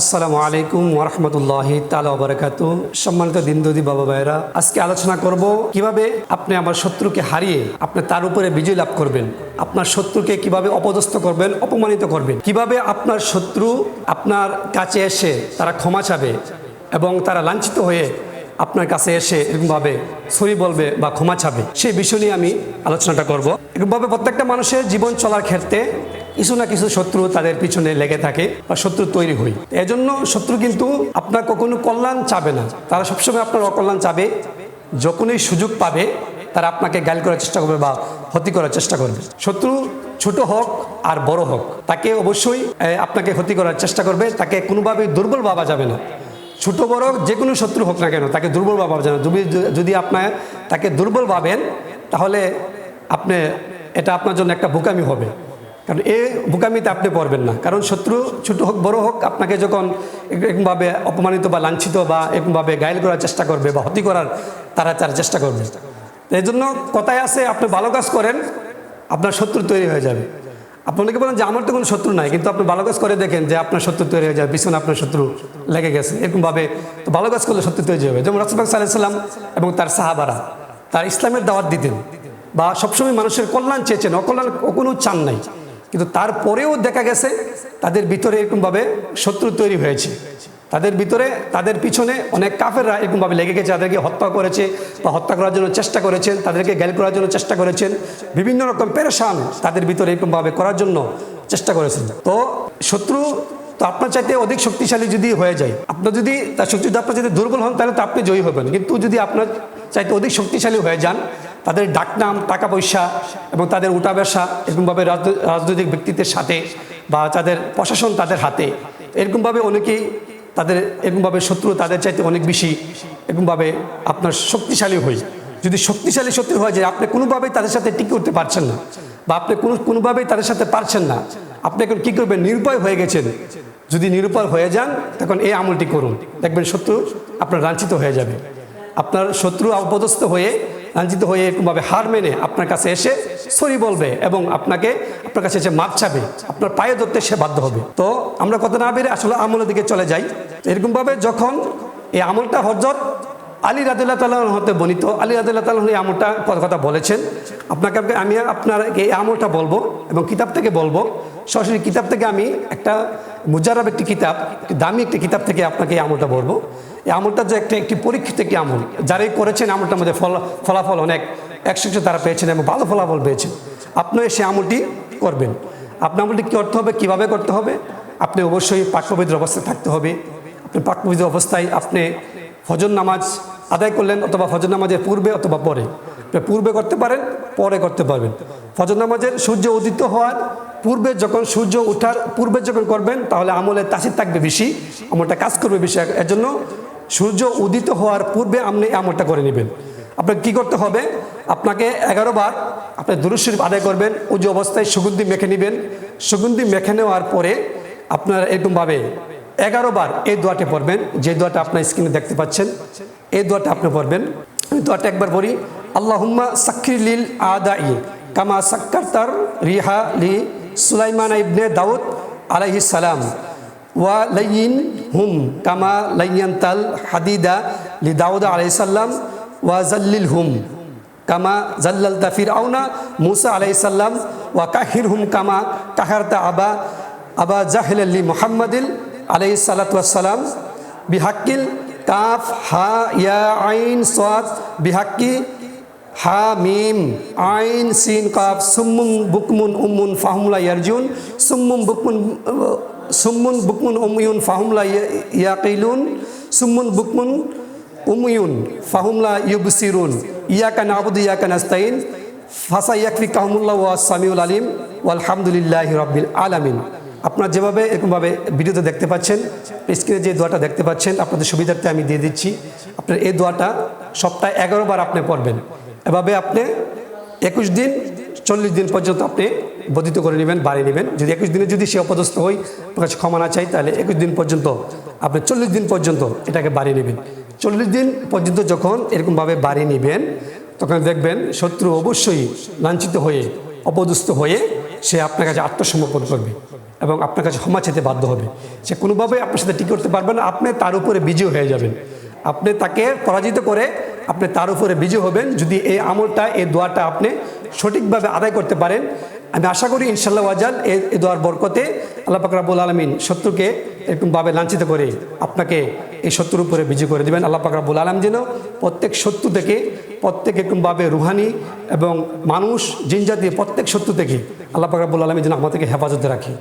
আসসালামু আলাইকুম ওরহমতুল্লাহ তালা বারাকাত সম্মানিত দিনদুদি বাবা ভাইরা আজকে আলোচনা করব কীভাবে আপনি আমার শত্রুকে হারিয়ে আপনি তার উপরে বিজয় লাভ করবেন, আপনার শত্রুকে কীভাবে অপদস্থ করবেন, অপমানিত করবেন, কীভাবে আপনার শত্রু আপনার কাছে এসে তারা ক্ষমা চাবে এবং তারা লাঞ্ছিত হয়ে আপনার কাছে এসে এরকমভাবে সরি বলবে বা ক্ষমা চাবে, সেই বিষয় নিয়ে আমি আলোচনাটা করব। এরকমভাবে প্রত্যেকটা মানুষের জীবন চলার ক্ষেত্রে কিছু না কিছু শত্রু তাদের পিছনে লেগে থাকে বা শত্রু তৈরি হয়। এজন্য শত্রু কিন্তু আপনার কখনো কল্যাণ চাবে না। তারা সবসময় আপনার অকল্যাণ চাবে। যখনই সুযোগ পাবে, তারা আপনাকে গাইল করার চেষ্টা করবে বা ক্ষতি করার চেষ্টা করবে। শত্রু ছোট হোক আর বড় হোক, তাকে অবশ্যই আপনাকে ক্ষতি করার চেষ্টা করবে। তাকে কোনোভাবেই দুর্বল ভাবা যাবে না। ছোট বড় যে কোনো শত্রু হোক না কেন, তাকে দুর্বল ভাবা যাবে না। যদি- যদি আপনার তাকে দুর্বল ভাবেন, তাহলে আপনি, এটা আপনার জন্য একটা বোকামি হবে। কারণ এ বোকামিতে আপনি পড়বেন না। কারণ শত্রু ছোট হোক, বড় হোক, আপনাকে যখন এরকমভাবে অপমানিত বা লাঞ্ছিত বা এরকমভাবে গাইল করার চেষ্টা করবে বা ক্ষতি করার তারা তার চেষ্টা করবে। এই জন্য কথায় আছে, আপনি ভালো কাজ করেন, আপনার শত্রু তৈরি হয়ে যাবে। আপনি অনেকে বলেন যে, আমার তো কোনো শত্রু নাই। কিন্তু আপনি ভালো কাজ করে দেখেন যে, আপনার শত্রু তৈরি হয়ে যাবে, পিছনে আপনার শত্রু লেগে গেছে। এরকমভাবে তো ভালো কাজ করলে শত্রু তৈরি হবে। যেমন রাসুলবাগ সাল্লাম এবং তার সাহাবারা, তার ইসলামের দাওয়াত দিতেন বা সবসময় মানুষের কল্যাণ চেয়েছেন, অকল্যাণ কোনো চান নাই। কিন্তু তারপরেও দেখা গেছে তাদের ভিতরে এরকমভাবে শত্রু তৈরি হয়েছে। তাদের ভিতরে, তাদের পিছনে অনেক কাফেররা এরকমভাবে লেগে গেছে, তাদেরকে হত্যা করেছে বা হত্যা করার জন্য চেষ্টা করেছেন, তাদেরকে গ্যাল করার জন্য চেষ্টা করেছেন। বিভিন্ন রকম পেরেশান তাদের ভিতরে এরকমভাবে করার জন্য চেষ্টা করেছেন। তো শত্রু তো আপনার চাইতে অধিক শক্তিশালী যদি হয়ে যায়, আপনার যদি তার শক্তি আপনার চাইতে দুর্বল হন, তাহলে তো আপনি জয়ী হবেন। কিন্তু যদি আপনার চাইতে অধিক শক্তিশালী হয়ে যান তাদের ডাকনাম, টাকা পয়সা এবং তাদের উঠা ব্যবসা এরকমভাবে রাজনৈতিক ব্যক্তিত্বের সাথে বা তাদের প্রশাসন তাদের হাতে। এরকমভাবে অনেকেই তাদের, এরকমভাবে শত্রু তাদের চাইতে অনেক বেশি এরকমভাবে আপনার শক্তিশালী হই। যদি শক্তিশালী শত্রু হয় যে আপনি কোনোভাবেই তাদের সাথে টিকে উঠতে পারছেন না বা আপনি কোনো, কোনোভাবেই তাদের সাথে পারছেন না, আপনি এখন কী করবেন? নিরুপায় হয়ে গেছেন। যদি নিরুপায় হয়ে যান, তখন এই আমলটি করুন। দেখবেন শত্রু আপনার লাঞ্ছিত হয়ে যাবে। আপনার শত্রু অপদস্থ হয়ে লাঞ্ছিত হয়ে এরকমভাবে হার মেনে আপনার কাছে এসে সরি বলবে এবং আপনাকে আপনার কাছে এসে মাপ চাবে, আপনার পায়ে ধরতে সে বাধ্য হবে। তো আমরা কত না বেড়ে আসলে আমলের দিকে চলে যাই। এরকমভাবে যখন এই আমলটা হজরত আলী রাদুল্লাহ তাল্লাহ হতে বনিত আলী রাদুল্লাহ তাল্লাহ এই আমলটা কথা বলেছেন? আপনাকে আমি আপনার এই আমলটা বলব এবং কিতাব থেকে বলব। সরাসরি কিতাব থেকে আমি একটা মুজারাব একটি কিতাব দামি একটি কিতাব থেকে আপনাকে এই আমলটা বলব। এই আমলটা যে একটা একটি পরীক্ষিত একটি আমল। যারাই করেছেন আমলটার মধ্যে ফল ফলাফল অনেক। একশো তারা পেয়েছেন এবং ভালো ফলাফল পেয়েছেন। আপনিও সে আমলটি করবেন। আপনার আমলটি কী করতে হবে, কীভাবে করতে হবে? আপনি অবশ্যই পাঠ্যবিদ্র অবস্থায় থাকতে হবে। আপনি পাঠ্যবিদ্র অবস্থায় আপনি ফজর নামাজ আদায় করলেন অথবা ফজর নামাজের পূর্বে অথবা পরে। পূর্বে করতে পারেন, পরে করতে পারবেন। ফজর নামাজের সূর্য উদিত হওয়ার পূর্বে যখন সূর্য ওঠার পূর্বে যখন করবেন, তাহলে আমলের তাসির থাকবে বেশি, আমলটা কাজ করবে বেশি। এর জন্য সূর্য উদিত হওয়ার পূর্বে আপনি আমলটা করে নেবেন। আপনাকে কী করতে হবে? আপনাকে এগারো বার আপনি দুরুশরীফ আদায় করবেন, উজু অবস্থায় সুগন্ধি মেখে নেবেন। সুগন্ধি মেখে নেওয়ার পরে আপনার এরকমভাবে এগারো বার এই দোয়াটি পড়বেন। যে দোয়াটা আপনার স্ক্রিনে দেখতে পাচ্ছেন, এই দোয়াটা আপনি পড়বেন। আমি দোয়াটা একবার পড়ি, আল্লাহুম্মা সাক্ষির লিল ই কামা সাক্কার তার রিহা লি সুলাইমান ইবনে দাউদ আলাইহিস সালাম ওয়া লাইন হুম কামা লাইয়ান তাল হাদিদা লি দাউদ আলাইসাল্লাম ওয়া জাল্লিল হুম কামা জাল্লাল তাফির আউনা মুসা আলাইসাল্লাম ওয়া কাহির হুম কামা কাহারতা আবা আবা জাহিল আল্লি মোহাম্মদিল আলাইহি সালাতাম বিহাক্কিল কাফ, হা, ইয়া, আইন, সাদ, বিহাক্কি, হা, মিম, আইন, সিন, কাফ, সুম্মুন, বুকমুন, উম্মুন, ফাহমুলা, ইয়ারজুন, সুম্মুন, বুকমুন সুম্মুন, বুকমুন উময়ুন ফাহমুলা ইয়াকিলুন, সুম্মুন, বুকমুন উময়ুন ফাহুমলা, ইউবসিরুন, ইয়াকা নাবুদু, ইয়াকা নাস্তাইন ফাসা ইয়াকফি কাহমুল্লাহ ওয়া সামিউল আলিম, ওয়ালহামদুলিল্লাহ রব্বিল আলামিন। আপনারা যেভাবে এরকমভাবে ভিডিওতে দেখতে পাচ্ছেন, স্ক্রিনে যে দোয়াটা দেখতে পাচ্ছেন, আপনাদের সুবিধার্থে আমি দিয়ে দিচ্ছি। আপনার এই দোয়াটা সপ্তাহে এগারো বার আপনি পড়বেন। এভাবে আপনি একুশ দিন, চল্লিশ দিন পর্যন্ত আপনি বর্ধিত করে নেবেন, বাড়িয়ে নেবেন। যদি একুশ দিনে যদি সে অপদস্থ আপনার কাছে ক্ষমা না চাই, তাহলে একুশ দিন পর্যন্ত, আপনি চল্লিশ দিন পর্যন্ত এটাকে বাড়িয়ে নেবেন। চল্লিশ দিন পর্যন্ত যখন এরকমভাবে বাড়িয়ে নেবেন, তখন দেখবেন শত্রু অবশ্যই লাঞ্ছিত হয়ে, অপদস্থ হয়ে সে আপনার কাছে আত্মসমর্পণ করবে এবং আপনার কাছে ক্ষমা চেতে বাধ্য হবে। সে কোনোভাবেই আপনার সাথে টিকে করতে পারবে না, আপনি তার উপরে বিজয় হয়ে যাবেন। আপনি তাকে পরাজিত করে আপনি তার উপরে বিজয় হবেন যদি এই আমলটা, এই দোয়াটা আপনি সঠিকভাবে আদায় করতে পারেন। আমি আশা করি ইনশাল্লাহ এই এই দোয়ার বরকতে আল্লাহ পাক রাব্বুল আলমিন শত্রুকে এরকমভাবে লাঞ্ছিত করে আপনাকে এই শত্রুর উপরে বিজয় করে দেবেন। আল্লাহ পাক রাব্বুল আলম যেন প্রত্যেক শত্রু থেকে প্রত্যেক এরকমভাবে রুহানি এবং মানুষ, জিনজাতি প্রত্যেক শত্রু থেকে আল্লাহ পাকাবুল আলমী যেন আমাদেরকে হেফাজতে রাখে।